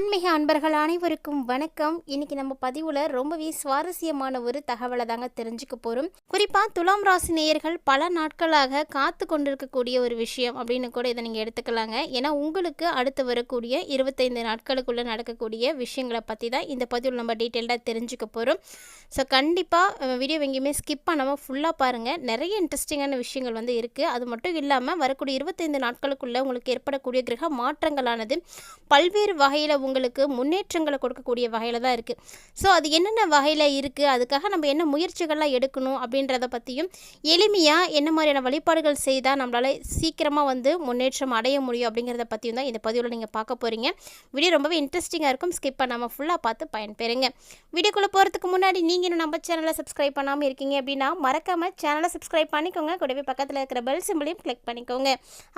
ஆன்மீக அன்பர்கள் அனைவருக்கும் வணக்கம். இன்னைக்கு நம்ம பதிவில் ரொம்பவே சுவாரஸ்யமான ஒரு தகவலை தாங்க தெரிஞ்சுக்க போகிறோம் குறிப்பாக துலாம் ராசி நேயர்கள் பல நாட்களாக காத்து கொண்டிருக்கக்கூடிய ஒரு விஷயம் அப்படின்னு கூட இதை நீங்கள் எடுத்துக்கலாங்க. ஏன்னா உங்களுக்கு அடுத்து வரக்கூடிய இருபத்தைந்து நாட்களுக்குள்ளே நடக்கக்கூடிய விஷயங்களை பற்றி தான் இந்த பதிவில் நம்ம டீட்டெயில்டாக தெரிஞ்சுக்க போகிறோம் ஸோ கண்டிப்பாக வீடியோ எங்கேயுமே ஸ்கிப் பண்ணாமல் ஃபுல்லாக பாருங்கள் நிறைய இன்ட்ரெஸ்டிங்கான விஷயங்கள் வந்து இருக்குது அது மட்டும் இல்லாமல் வரக்கூடிய இருபத்தைந்து நாட்களுக்குள்ளே உங்களுக்கு ஏற்படக்கூடிய கிரக மாற்றங்களானது பல்வேறு வகையில் உங்களுக்கு முன்னேற்றங்களை கொடுக்கக்கூடிய வகையில் தான் இருக்குது ஸோ அது என்னென்ன வகையில் இருக்குது அதுக்காக நம்ம என்ன முயற்சிகள்லாம் எடுக்கணும் அப்படின்றத பற்றியும் எளிமையாக என்ன மாதிரியான வழிபாடுகள் செய்தால் நம்மளால் சீக்கிரமாக வந்து முன்னேற்றம் அடைய முடியும் அப்படிங்கிறத பற்றியும் தான் இந்த பதிவில் நீங்கள் பார்க்க போகிறீங்க வீடியோ ரொம்பவே இன்ட்ரெஸ்டிங்காக இருக்கும். ஸ்கிப் பண்ணாமல் ஃபுல்லாக பார்த்து பயன்பெறுங்க. வீடியோக்குள்ளே போகிறதுக்கு முன்னாடி நீங்கள் இன்னும் நம்ம சேனலை சப்ஸ்கிரைப் பண்ணாமல் இருக்கீங்க அப்படின்னா மறக்காமல் சேனலை சப்ஸ்கிரைப் பண்ணிக்கோங்க. கூடவே பக்கத்தில் இருக்கிற பெல் சிம்பிளையும் கிளிக் பண்ணிக்கோங்க.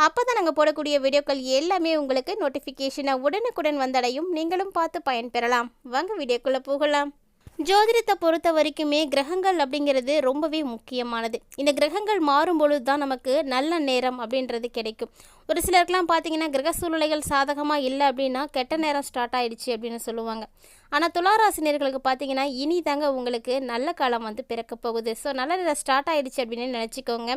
அப்போ தான் நாங்கள் போடக்கூடிய வீடியோக்கள் எல்லாமே உங்களுக்கு நோட்டிஃபிகேஷனை உடனுக்குடன் வீடியோக்களையும் நீங்களும் பார்த்து பயன்பெறலாம். வாங்க வீடியோக்குள்ளே போகலாம். ஜோதிடத்தை பொறுத்த வரைக்குமே கிரகங்கள் அப்படிங்கிறது ரொம்பவே முக்கியமானது. இந்த கிரகங்கள் மாறும் பொழுது தான் நமக்கு நல்ல நேரம் அப்படின்றது கிடைக்கும். ஒரு சிலருக்குலாம் பார்த்தீங்கன்னா கிரக சூழ்நிலைகள் சாதகமாக இல்லை அப்படின்னா கெட்ட நேரம் ஸ்டார்ட் ஆயிடுச்சு அப்படின்னு சொல்லுவாங்க. ஆனால் துளாராசினியர்களுக்கு பார்த்தீங்கன்னா இனி தாங்க உங்களுக்கு நல்ல காலம் வந்து பிறக்க போகுது. ஸோ நல்ல நேரம் ஸ்டார்ட் ஆயிடுச்சு அப்படின்னு நினச்சிக்கோங்க.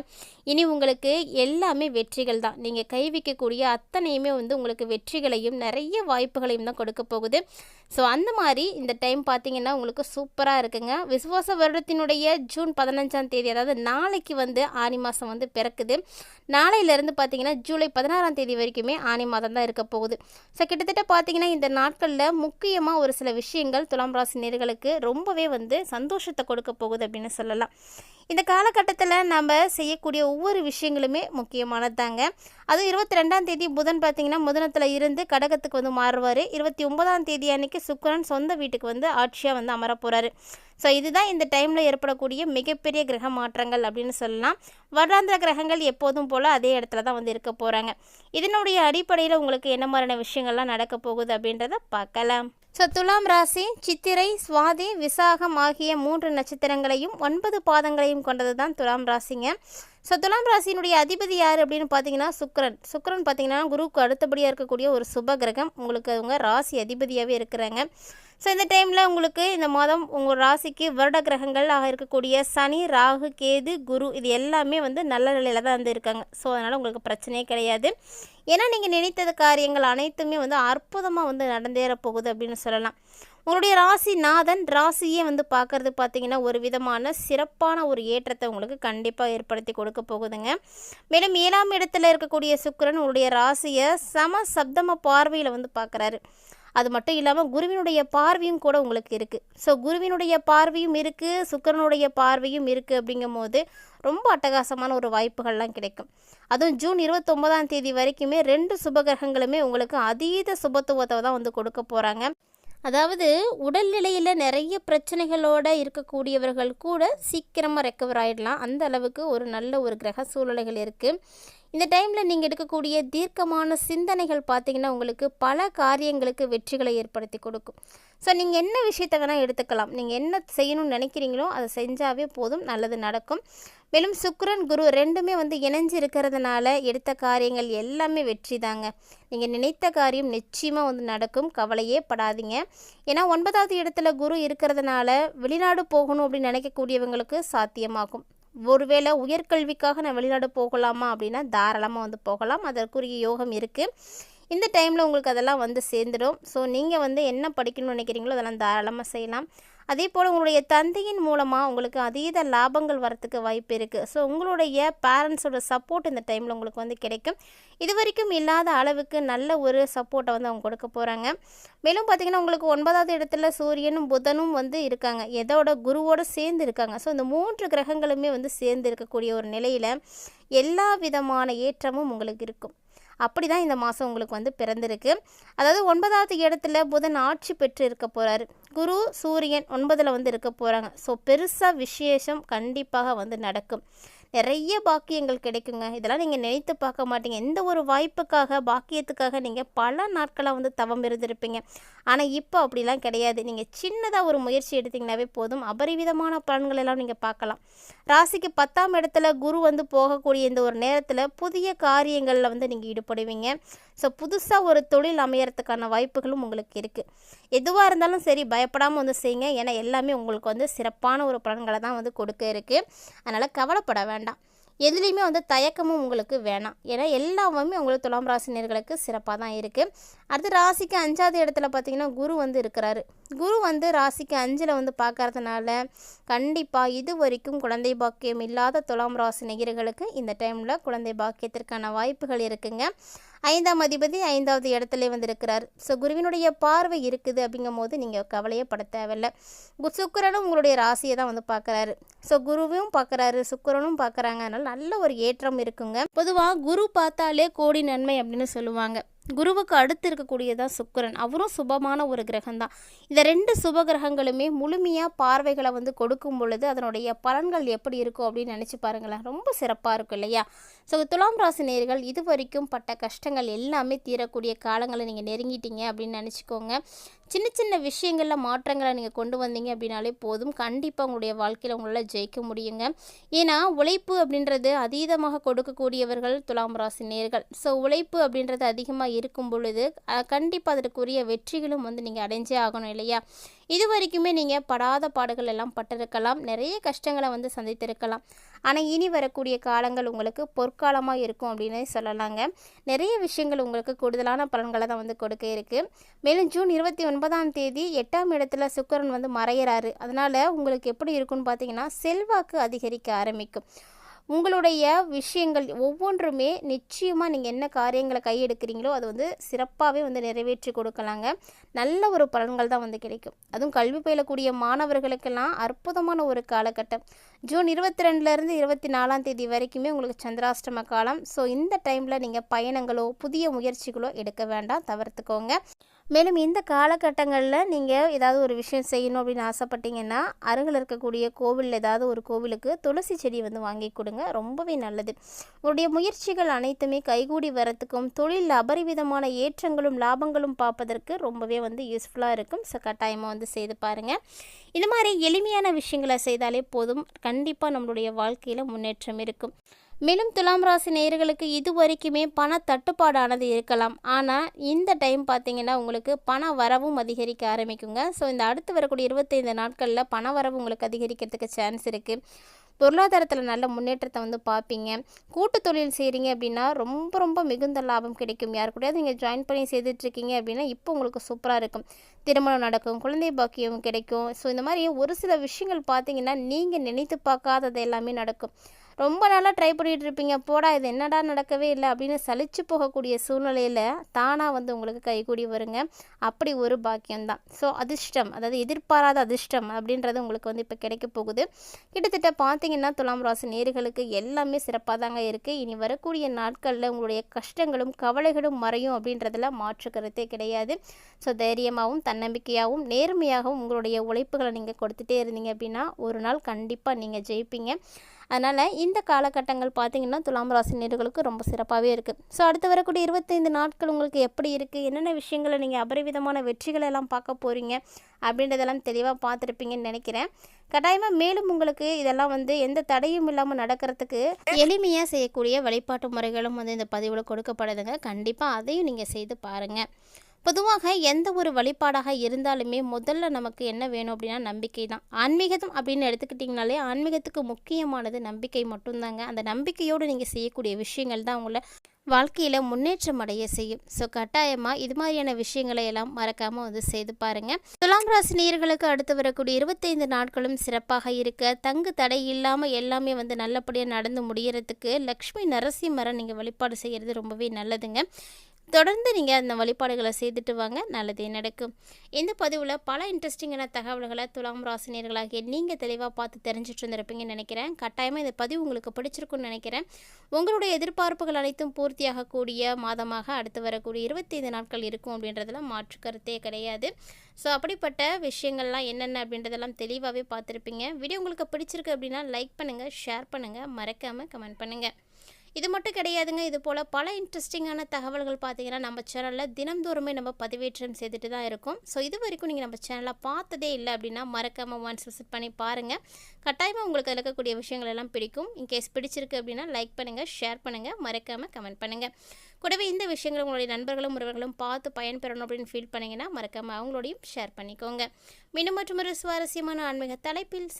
இனி உங்களுக்கு எல்லாமே வெற்றிகள் தான். நீங்கள் கை வைக்கக்கூடிய அத்தனையுமே வந்து உங்களுக்கு வெற்றிகளையும் நிறைய வாய்ப்புகளையும் தான் கொடுக்க போகுது. ஸோ அந்த மாதிரி இந்த டைம் பார்த்தீங்கன்னா உங்களுக்கு சூப்பராக இருக்குங்க. விசுவாச வருடத்தினுடைய ஜூன் பதினஞ்சாம் தேதி அதாவது நாளைக்கு வந்து ஆனி மாதம் வந்து பிறக்குது. நாளையிலேருந்து பார்த்தீங்கன்னா ஜூலை பதினாறாம் தேதி வரைக்குமே ஆனி மாதம் தான் இருக்க போகுது. ஸோ கிட்டத்தட்ட பார்த்தீங்கன்னா இந்த நாட்களில் முக்கியமாக ஒரு சில விஷயங்கள் துலாம் ராசி நேர்களுக்கு ரொம்பவே வந்து சந்தோஷத்தை கொடுக்க போகுது அப்படின்னு சொல்லலாம். இந்த காலகட்டத்தில் நம்ம செய்யக்கூடிய ஒவ்வொரு விஷயங்களுமே முக்கியமானது தாங்க அதுவும் இருபத்தி ரெண்டாம் தேதி புதன் பார்த்தீங்கன்னா முதனத்தில் இருந்து கடகத்துக்கு வந்து மாறுவார். இருபத்தி ஒன்பதாம் தேதி அன்னைக்கு சுக்கரன் சொந்த வீட்டுக்கு வந்து ஆட்சியாக வந்து அமர போகிறாரு ஸோ இதுதான் இந்த டைமில் ஏற்படக்கூடிய மிகப்பெரிய கிரக மாற்றங்கள் அப்படின்னு சொல்லலாம். வருடாந்திர கிரகங்கள் எப்போதும் போல் அதே இடத்துல தான் வந்து இருக்க போகிறாங்க இதனுடைய அடிப்படையில் உங்களுக்கு என்ன மாதிரியான விஷயங்கள்லாம் நடக்க போகுது அப்படின்றத பார்க்கலாம். ஸோ துலாம் ராசி சித்திரை சுவாதி விசாகம் ஆகிய மூன்று நட்சத்திரங்களையும் ஒன்பது பாதங்களையும் கொண்டது தான் துலாம் ராசிங்க. ஸோ துலாம் ராசியினுடைய அதிபதி யார் அப்படின்னு பார்த்தீங்கன்னா சுக்கரன். சுக்கரன் பார்த்தீங்கன்னா குருவுக்கு அடுத்தபடியாக இருக்கக்கூடிய ஒரு சுப கிரகம். உங்களுக்கு அவங்க ராசி அதிபதியாகவே இருக்கிறாங்க. ஸோ இந்த டைமில் உங்களுக்கு இந்த மாதம் உங்கள் ராசிக்கு வருட கிரகங்கள் ஆக இருக்கக்கூடிய சனி ராகு கேது குரு இது எல்லாமே வந்து நல்ல நிலையில் தான் வந்து இருக்காங்க. ஸோ அதனால் உங்களுக்கு பிரச்சனையே கிடையாது. ஏன்னா நீங்கள் நினைத்தது காரியங்கள் அனைத்துமே வந்து அற்புதமாக வந்து நடந்தேற போகுது அப்படின்னு சொல்லலாம். உங்களுடைய ராசி நாதன் ராசியே வந்து பார்க்குறது பார்த்தீங்கன்னா ஒரு விதமான சிறப்பான ஒரு ஏற்றத்தை உங்களுக்கு கண்டிப்பாக ஏற்படுத்தி கொடுக்க போகுதுங்க. மேலும் ஏழாம் இடத்துல இருக்கக்கூடிய சுக்கரன் உங்களுடைய ராசியை சம சப்தம பார்வையில் வந்து பார்க்குறாரு. அது மட்டும் இல்லாமல் குருவினுடைய பார்வையும் கூட உங்களுக்கு இருக்குது ஸோ குருவினுடைய பார்வையும் இருக்குது சுக்கரனுடைய பார்வையும் இருக்குது அப்படிங்கும் போது ரொம்ப அட்டகாசமான ஒரு வாய்ப்புகள்லாம் கிடைக்கும். அதுவும் ஜூன் இருபத்தொன்பதாம் தேதி வரைக்குமே ரெண்டு சுபகிரகங்களுமே உங்களுக்கு அதீத சுபத்துவத்தை தான் வந்து கொடுக்க போகிறாங்க அதாவது உடல்நிலையில் நிறைய பிரச்சனைகளோடு இருக்கக்கூடியவர்கள் கூட சீக்கிரமாக ரெக்கவர் ஆகிடலாம் அந்த அளவுக்கு ஒரு நல்ல ஒரு கிரக சூழ்நிலைகள் இருக்குது இந்த டைமில் நீங்கள் எடுக்கக்கூடிய தீர்க்கமான சிந்தனைகள் பார்த்தீங்கன்னா உங்களுக்கு பல காரியங்களுக்கு வெற்றிகளை ஏற்படுத்தி கொடுக்கும். ஸோ நீங்கள் என்ன விஷயத்தை வேணால் எடுத்துக்கலாம். நீங்கள் என்ன செய்யணும்னு நினைக்கிறீங்களோ அதை செஞ்சாவே போதும் நல்லது நடக்கும். மேலும் சுக்ரன் குரு ரெண்டுமே வந்து இணைஞ்சு இருக்கிறதுனால எடுத்த காரியங்கள் எல்லாமே வெற்றி தாங்க நீங்கள் நினைத்த காரியம் நிச்சயமாக வந்து நடக்கும். கவலையே படாதீங்க. ஏன்னா ஒன்பதாவது இடத்துல குரு இருக்கிறதுனால வெளிநாடு போகணும் அப்படின்னு நினைக்கக்கூடியவங்களுக்கு சாத்தியமாகும். ஒருவேளை உயர்கல்விக்காக நான் வெளிநாடு போகலாமா அப்படின்னா தாராளமாக வந்து போகலாம். அதற்குரிய யோகம் இருக்குது இந்த டைமில் உங்களுக்கு அதெல்லாம் வந்து சேர்ந்துடும். ஸோ நீங்கள் வந்து என்ன படிக்கணும்னு நினைக்கிறீங்களோ அதெல்லாம் தாராளமாக செய்யலாம். அதே போல் உங்களுடைய தந்தையின் மூலமாக உங்களுக்கு அதீத லாபங்கள் வரத்துக்கு வாய்ப்பு இருக்குது ஸோ உங்களுடைய பேரண்ட்ஸோட சப்போர்ட் இந்த டைமில் உங்களுக்கு வந்து கிடைக்கும். இது வரைக்கும் இல்லாத அளவுக்கு நல்ல ஒரு சப்போர்ட்டை வந்து அவங்க கொடுக்க போகிறாங்க மேலும் பார்த்திங்கன்னா உங்களுக்கு ஒன்பதாவது இடத்துல சூரியனும் புதனும் வந்து இருக்காங்க. எதோட குருவோடு சேர்ந்து இருக்காங்க. ஸோ இந்த மூன்று கிரகங்களுமே வந்து சேர்ந்து இருக்கக்கூடிய ஒரு நிலையில் எல்லா விதமான ஏற்றமும் உங்களுக்கு இருக்கும். அப்படி தான் இந்த மாதம் உங்களுக்கு வந்து பிறந்திருக்கு. அதாவது ஒன்பதாவது இடத்துல புதன் ஆட்சி பெற்று இருக்க போகிறாரு குரு சூரியன் ஒன்பதில் வந்து இருக்க போகிறாங்க ஸோ பெருசாக விசேஷம் கண்டிப்பாக வந்து நடக்கும். நிறைய பாக்கியங்கள் கிடைக்குங்க. இதெல்லாம் நீங்கள் நினைத்து பார்க்க மாட்டீங்க. எந்த ஒரு வாய்ப்புக்காக பாக்கியத்துக்காக நீங்கள் பல நாட்களாக வந்து தவம் இருந்திருப்பீங்க. ஆனால் இப்போ அப்படிலாம் கிடையாது. நீங்கள் சின்னதாக ஒரு முயற்சி எடுத்தீங்கன்னாவே போதும். அபரிவிதமான பலன்கள் எல்லாம் நீங்கள் பார்க்கலாம். ராசிக்கு பத்தாம் இடத்துல குரு வந்து போகக்கூடிய இந்த ஒரு நேரத்தில் புதிய காரியங்களில் வந்து நீங்கள் ஈடுபடுவீங்க. ஸோ புதுசாக ஒரு தொழில் அமையறதுக்கான வாய்ப்புகளும் உங்களுக்கு இருக்குது எதுவாக இருந்தாலும் சரி பயப்படாமல் வந்து செய்யுங்க. ஏன்னா எல்லாமே உங்களுக்கு வந்து சிறப்பான ஒரு பலன்களை தான் வந்து கொடுக்க இருக்குது அதனால் கவலைப்பட வேண்டாம். எதுலேயுமே வந்து தயக்கமும் உங்களுக்கு வேணாம். ஏன்னா எல்லாமே உங்களுக்கு துலாம் ராசினியர்களுக்கு சிறப்பாக தான் இருக்குது அடுத்து ராசிக்கு அஞ்சாவது இடத்துல பார்த்தீங்கன்னா குரு வந்து இருக்கிறாரு. குரு வந்து ராசிக்கு அஞ்சில் வந்து பார்க்கறதுனால கண்டிப்பாக இது வரைக்கும் குழந்தை பாக்கியம் இல்லாத துலாம் ராசி நேயர்களுக்கு இந்த டைமில் குழந்தை பாக்கியத்திற்கான வாய்ப்புகள் இருக்குங்க. ஐந்தாம் அதிபதி ஐந்தாவது இடத்துல வந்திருக்கிறார். ஸோ குருவினுடைய பார்வை இருக்குது அப்படிங்கும் போது நீங்கள் கவலையே பட தேவையில்ல. கு- சுக்கிரனும் உங்களுடைய ராசியை தான் வந்து பார்க்குறாரு. ஸோ குருவும் பார்க்குறாரு சுக்கரனும் பார்க்குறாங்க. அதனால் நல்ல ஒரு ஏற்றம் இருக்குங்க. பொதுவாக குரு பார்த்தாலே கோடி நன்மை அப்படின்னு சொல்லுவாங்க. குருவுக்கு அடுத்து இருக்கக்கூடியதான் சுக்கரன். அவரும் சுபமான ஒரு கிரகம்தான் இந்த ரெண்டு சுப கிரகங்களுமே முழுமையாக பார்வைகளை வந்து கொடுக்கும் பொழுது அதனுடைய பலன்கள் எப்படி இருக்கும் அப்படின்னு நினச்சி பாருங்களேன். ரொம்ப சிறப்பாக இருக்கும் இல்லையா? ஸோ துலாம் ராசி நேர்கள் இது வரைக்கும் பட்ட கஷ்டங்கள் எல்லாமே தீரக்கூடிய காலங்களை நீங்கள் நெருங்கிட்டீங்க அப்படின்னு நினச்சிக்கோங்க. சின்ன சின்ன விஷயங்களில் மாற்றங்களை நீங்கள் கொண்டு வந்தீங்க அப்படின்னாலே போதும். கண்டிப்பாக உங்களுடைய வாழ்க்கையில் உங்களால் ஜெயிக்க முடியுங்க. ஏன்னா உழைப்பு அப்படின்றது அதீதமாக கொடுக்கக்கூடியவர்கள் துலாம் ராசி நேர்கள். ஸோ உழைப்பு அப்படின்றது அதிகமாக இருக்கும் பொழுது கண்டிப்பாக அதற்குரிய வெற்றிகளும் வந்து நீங்கள் அடைஞ்சே ஆகணும் இல்லையா? இது வரைக்குமே நீங்கள் படாத பாடுகள் எல்லாம் பட்டிருக்கலாம். நிறைய கஷ்டங்களை வந்து சந்தித்திருக்கலாம். ஆனால் இனி வரக்கூடிய காலங்கள் உங்களுக்கு பொற்காலமாக இருக்கும் அப்படின்னு சொல்லலாங்க. நிறைய விஷயங்கள் உங்களுக்கு கூடுதலான பலன்களை தான் வந்து கொடுக்க இருக்குது மேலும் ஜூன் இருபத்தி ஒன்பதாம் தேதி எட்டாம் இடத்துல சுக்கரன் வந்து மறையிறாரு. அதனால் உங்களுக்கு எப்படி இருக்கும்னு பார்த்தீங்கன்னா செல்வாக்கு அதிகரிக்க ஆரம்பிக்கும். உங்களுடைய விஷயங்கள் ஒவ்வொன்றுமே நிச்சயமாக நீங்கள் என்ன காரியங்களை கையெடுக்கிறீங்களோ அது வந்து சிறப்பாகவே வந்து நிறைவேற்றி கொடுக்கலாங்க. நல்ல ஒரு பலன்கள் தான் வந்து கிடைக்கும். அதுவும் கல்வி பயிலக்கூடிய மாணவர்களுக்கெல்லாம் அற்புதமான ஒரு காலகட்டம். ஜூன் இருபத்தி ரெண்டுலேருந்து இருபத்தி நாலாம் தேதி வரைக்குமே உங்களுக்கு சந்திராஷ்டம காலம். ஸோ இந்த டைமில் நீங்கள் பயணங்களோ புதிய முயற்சிகளோ எடுக்க வேண்டாம். தவிர்த்துக்கோங்க. மேலும் இந்த காலகட்டங்களில் நீங்கள் ஏதாவது ஒரு விஷயம் செய்யணும் அப்படின்னு ஆசைப்பட்டீங்கன்னா அருகில் இருக்கக்கூடிய கோவிலில் ஏதாவது ஒரு கோவிலுக்கு துளசி செடி வந்து வாங்கி கொடுங்க. ரொம்பவே நல்லது. உங்களுடைய முயற்சிகள் அனைத்துமே கைகூடி வரத்துக்கும் தொழில் அபரிவிதமான ஏற்றங்களும் லாபங்களும் பார்ப்பதற்கு ரொம்பவே வந்து யூஸ்ஃபுல்லாக இருக்கும். ஸோ கட்டாயமாக வந்து செய்து பாருங்கள் இந்த மாதிரி எளிமையான விஷயங்களை செய்தாலே போதும். கண்டிப்பாக நம்மளுடைய வாழ்க்கையில் முன்னேற்றம் இருக்கும். மேலும் துலாம் ராசி நேயர்களுக்கு இது வரைக்குமே பண தட்டுப்பாடானது இருக்கலாம். ஆனால் இந்த டைம் பார்த்தீங்கன்னா உங்களுக்கு பண வரவும் அதிகரிக்க ஆரம்பிக்குங்க. ஸோ இந்த அடுத்து வரக்கூடிய இருபத்தைந்து நாட்களில் பண வரவு உங்களுக்கு அதிகரிக்கிறதுக்கு சான்ஸ் இருக்குது பொருளாதாரத்தில் நல்ல முன்னேற்றத்தை வந்து பார்ப்பீங்க கூட்டு தொழில் செய்கிறீங்க அப்படின்னா ரொம்ப ரொம்ப மிகுந்த லாபம் கிடைக்கும். யார் கூடயாவது நீங்கள் ஜாயின் பண்ணி செய்துட்ருக்கீங்க அப்படின்னா இப்போ உங்களுக்கு சூப்பராக இருக்கும். திருமணம் நடக்கும் குழந்தை பாக்கியம் கிடைக்கும். ஸோ இந்த மாதிரி ஒரு சில விஷயங்கள் பார்த்தீங்கன்னா நீங்கள் நினைத்து பார்க்காதது எல்லாமே நடக்கும். ரொம்ப நாளாக ட்ரை பண்ணிகிட்டு இருப்பீங்க போடா இது என்னடா நடக்கவே இல்லை அப்படின்னு சலிச்சு போகக்கூடிய சூழ்நிலையில் தானாக வந்து உங்களுக்கு கைகூடி வருங்க. அப்படி ஒரு பாக்கியம்தான். ஸோ அதிர்ஷ்டம் அதாவது எதிர்பாராத அதிர்ஷ்டம் அப்படின்றது உங்களுக்கு வந்து இப்போ கிடைக்க போகுது. கிட்டத்தட்ட பார்த்தீங்கன்னா துலாம் ராசி நேர்களுக்கு எல்லாமே சிறப்பாக தாங்க இருக்குது இனி வரக்கூடிய நாட்களில் உங்களுடைய கஷ்டங்களும் கவலைகளும் மறையும் அப்படின்றதுல மாற்று கருத்தே கிடையாது. ஸோ தைரியமாகவும் தன்னம்பிக்கையாகவும் நேர்மையாகவும் உங்களுடைய உழைப்புகளை நீங்கள் கொடுத்துட்டே இருந்தீங்க அப்படின்னா ஒரு நாள் கண்டிப்பாக நீங்கள் ஜெயிப்பீங்க. அதனால் இந்த காலகட்டங்கள் பார்த்தீங்கன்னா துலாம் ராசி நேர்களுக்கு ரொம்ப சிறப்பாகவே இருக்குது ஸோ அடுத்து வரக்கூடிய இருபத்தைந்து நாட்கள் உங்களுக்கு எப்படி இருக்குது என்னென்ன விஷயங்களை நீங்கள் அபரிவிதமான வெற்றிகளை எல்லாம் பார்க்க போகிறீங்க அப்படின்றதெல்லாம் தெளிவாக பார்த்துருப்பீங்கன்னு நினைக்கிறேன். கட்டாயமாக மேலும் உங்களுக்கு இதெல்லாம் வந்து எந்த தடையும் இல்லாமல் நடக்கிறதுக்கு எளிமையாக செய்யக்கூடிய வழிபாட்டு முறைகளும் வந்து இந்த பதிவில் கொடுக்கப்படுதுங்க. கண்டிப்பாக அதையும் நீங்கள் செய்து பாருங்கள் பொதுவாக எந்த ஒரு வழிபாடாக இருந்தாலுமே முதல்ல நமக்கு என்ன வேணும் அப்படின்னா நம்பிக்கை தான். ஆன்மீகம் அப்படின்னு எடுத்துக்கிட்டிங்கனாலே ஆன்மீகத்துக்கு முக்கியமானது நம்பிக்கை மட்டும்தாங்க. அந்த நம்பிக்கையோடு நீங்கள் செய்யக்கூடிய விஷயங்கள் தான் உங்களை வாழ்க்கையில் முன்னேற்றம் அடைய செய்யும். ஸோ கட்டாயமாக இது மாதிரியான விஷயங்களை எல்லாம் மறக்காமல் வந்து செய்து பாருங்கள் துலாம் ராசி நேயர்களுக்கு அடுத்து வரக்கூடிய இருபத்தைந்து நாட்களும் சிறப்பாக இருக்க தங்கு தடை இல்லாமல் எல்லாமே வந்து நல்லபடியாக நடந்து முடியறதுக்கு லக்ஷ்மி நரசிம்மரை நீங்கள் வழிபாடு செய்கிறது ரொம்பவே நல்லதுங்க. தொடர்ந்து நீங்கள் அந்த வழிபாடுகளை செய்துட்டு வாங்க. நல்லதே நடக்கும். இந்த பதிவில் பல இன்ட்ரெஸ்டிங்கான தகவல்களை துலாம் ராசினியர்களாகிய நீங்கள் தெளிவாக பார்த்து தெரிஞ்சுட்டு இருந்திருப்பீங்கன்னு நினைக்கிறேன். கட்டாயமாக இந்த பதிவு உங்களுக்கு பிடிச்சிருக்குன்னு நினைக்கிறேன். உங்களுடைய எதிர்பார்ப்புகள் அனைத்தும் பூர்த்தியாகக்கூடிய மாதமாக அடுத்து வரக்கூடிய இருபத்தைந்து நாட்கள் இருக்கும் அப்படின்றதுல மாற்று கருத்தே கிடையாது. ஸோ அப்படிப்பட்ட விஷயங்கள்லாம் என்னென்ன அப்படின்றதெல்லாம் தெளிவாகவே பார்த்துருப்பீங்க. வீடியோ உங்களுக்கு பிடிச்சிருக்கு அப்படின்னா லைக் பண்ணுங்கள் ஷேர் பண்ணுங்கள் மறக்காமல் கமெண்ட் பண்ணுங்கள் இது மட்டும் கிடையாதுங்க. இது போல் பல இன்ட்ரெஸ்டிங்கான தகவல்கள் பார்த்தீங்கன்னா நம்ம சேனலில் தினம்தோறுமே நம்ம பதிவேற்றம் செய்துட்டு தான் இருக்கோம். ஸோ இது வரைக்கும் நீங்கள் நம்ம சேனலை பார்த்ததே இல்லை அப்படின்னா மறக்காமல் ஒன்ஸ் விசிட் பண்ணி பாருங்கள் கட்டாயமாக உங்களுக்கு அதில் இருக்கக்கூடிய விஷயங்கள் எல்லாம் பிடிக்கும். இன்கேஸ் பிடிச்சிருக்கு அப்படின்னா லைக் பண்ணுங்கள் ஷேர் பண்ணுங்கள் மறக்காமல் கமெண்ட் பண்ணுங்கள் கூடவே இந்த விஷயங்களை உங்களுடைய நண்பர்களும் உறவுகளும் பார்த்து பயன்பெறணும் அப்படின்னு ஃபீல் பண்ணிங்கன்னா மறக்காமல் அவங்களோடையும் ஷேர் பண்ணிக்கோங்க. மீண்டும் மற்றும் ஒரு சுவாரஸ்யமான ஆன்மீக தலைப்பில்